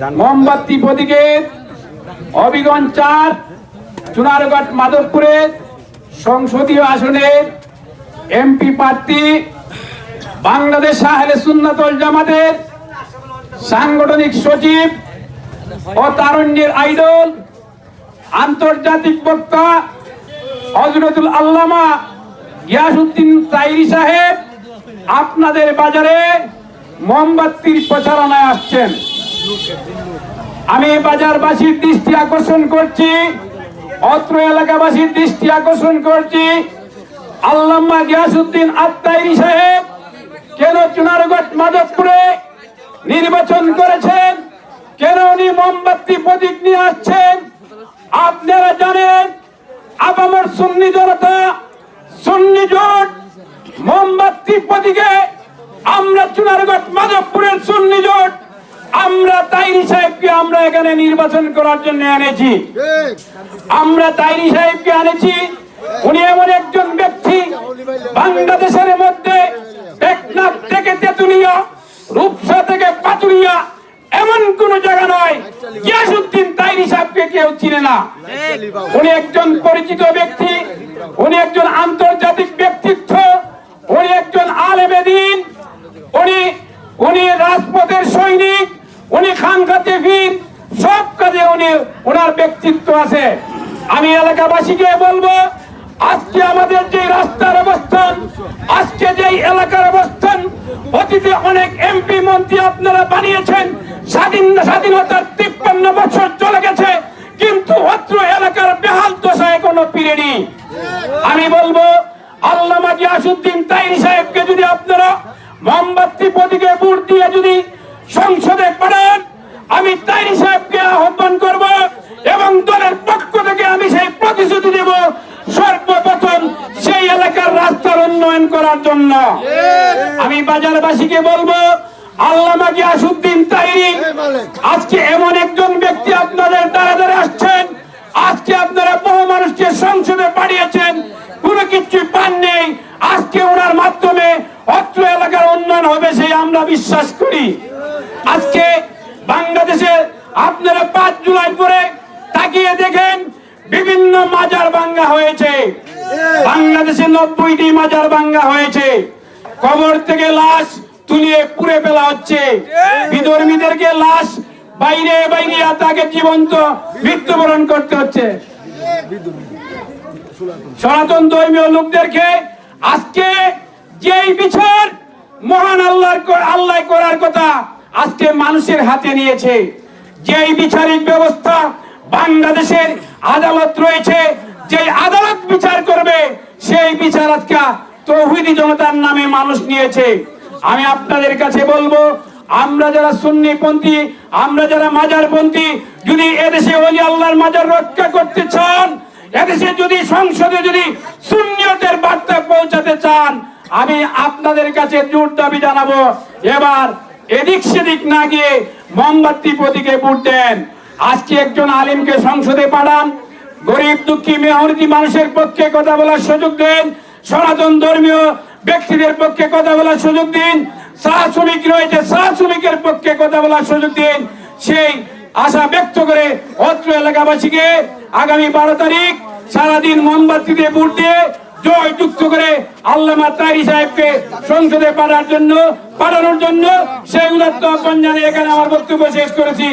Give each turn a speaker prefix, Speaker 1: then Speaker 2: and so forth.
Speaker 1: জানব।
Speaker 2: মোমবাতি প্রতীকের অবিগঞ্জ চার চুনারঘাট মাধবপুরের সংসদীয় আসনের এমপি প্রার্থী বাংলাদেশ আহলে সুন্নাতল জামাতের সাংগঠনিক সচিব ও তারুণ্যের আইডল আন্তর্জাতিক বক্তা হজরতুল আল্লামা গিয়াসুদ্দিন তাইরি সাহেব আপনাদের বাজারে মোমবাতির প্রচারণায় আসছেন। আমি বাজারবাসীর দৃষ্টি আকর্ষণ করছি, অত্র এলাকাবাসীর দৃষ্টি আকর্ষণ করছি। আল্লামা গিয়াসুদ্দিন আত্মাইরি সাহেব কেন চুনারগড় মাধবপুরে নির্বাচন করেছেন? কেন উনি মোমবাতি প্রতীক নিয়ে আসছেন? আপনারা জানেন আপামর সুন্নি জনতা, সুন্নি জোট মোমবাতি প্রতীকে আমরা চুনারগড় মাধবপুরের সুন্নি জোট, আমরা তাইরি সাহেবকে আমরা এখানে নির্বাচন করার জন্য এনেছি। আমরা তাইরি সাহেবকে আনেছি উনি এমন একজন ব্যক্তি, বাংলাদেশের মধ্যে টেকনাফ থেকে তেতুলিয়া, রূপসা থেকে পাতুরিয়া, এমন কোন জায়গা নয়, গিয়াসুদ্দিন তাইরি সাহেবকে কেউ চিনে না। উনি একজন পরিচিত ব্যক্তি, উনি একজন আন্তর্জাতিক ব্যক্তিত্ব, উনি একজন আলেমে দিন উনি উনি রাজপথের সৈনিক উনি খানকাতে ফির সব কাজে উনি ওনার ব্যক্তিত্ব আছে। আমি এলাকাবাসীকে বলব, আজকে আমাদের যে রাস্তার অবস্থান, আজকে যে এলাকার অবস্থান, অতীতে অনেক এমপি মন্ত্রী আপনারা বানিয়েছেন, স্বাধীন স্বাধীনতার তিপ্পান্ন বছর চলে গেছে, কিন্তু অত্র এলাকার বেহাল দশা এখনও ফিরেনি আমি বলব, আল্লামা গিয়াসুদ্দিন তাইরি সাহেবকে যদি আপনারা মোমবাতি প্রতীকে ভোট দিয়ে যদি সংসদে পাঠান আমি তাইরি সাহেবকে আহ্বান করব এবং দলের পক্ষ থেকে আমি সেই প্রতিশ্রুতি দেব সর্বপ্রথম সেই এলাকার রাস্তার উন্নয়ন করার জন্য। আমি বাজারবাসীকে বলব আল্লামা গিয়াসুদ্দিন তাইরি আজকে এমন একজন ব্যক্তি আপনাদের দ্বারা দ্বারা আসছেন আজকে আপনারা বহু মানুষকে সংসদে পাঠিয়েছেন কোনো কিছু পান নেই আজকে ওনার মাধ্যমে অত্র এলাকার উন্নয়ন হবে সেই আমরা বিশ্বাস করি। আজকে বাংলাদেশে আপনারা পাঁচ জুলাই পরে তাকিয়ে দেখেন বিভিন্ন মাজার ভাঙ্গা হয়েছে। বাংলাদেশে নব্বইটি মাজার ভাঙ্গা হয়েছে। কবর থেকে লাশ তুলিয়ে পুড়ে ফেলা হচ্ছে। বিধর্মীদেরকে লাশ বাইরে বাইরে তাকে জীবন্ত মৃত্যুবরণ করতে হচ্ছে। সনাতন ধর্মীয় লোকদেরকে আজকে যেই বিচার মহান আল্লাহর আল্লাহ করার কথা আজকে মানুষের হাতে নিয়েছে। যেই বিচারিক ব্যবস্থা বাংলাদেশের আদালত রয়েছে যে আদালত বিচার করবে, সেই বিচার আজকে তৌহিদি জনতার নামে মানুষ নিয়েছে। আমি আপনাদের কাছে বলব, আমরা যারা সুন্নি পন্থী আমরা যারা মাজার পন্থী যদি এদেশে ওলি আল্লাহর মাজার রক্ষা করতে চান, এদেশে যদি সংসদে যদি শূন্যতের বার্তা পৌঁছাতে চান, আমি আপনাদের কাছে জোর দাবি জানাব, এবার এদিক সেদিক না গিয়ে মোমবাতি প্রতীকে ভোট দেন। আজকে একজন আলিমকে সংসদে পাঠান। গরিব দুঃখী মেহনতি মানুষের পক্ষে কথা বলার সুযোগ দেন। সনাতন ধর্মীয় ব্যক্তিদের পক্ষে কথা বলার সুযোগ দিন। চা শ্রমিক রয়েছে চা শ্রমিকের পক্ষে কথা বলার সুযোগ দিন। সেই আশা ব্যক্ত করে অত্র এলাকাবাসীকে আগামী বারো তারিখ সারাদিন মোমবাতি দিয়ে ভোট দিয়ে জয় যুক্ত করে আল্লামা তাই সাহেবকে সংসদে পাঠার জন্য, পাঠানোর জন্য সেই উদাত্ত আহ্বান জানিয়ে এখানে আমার বক্তব্য শেষ করেছি।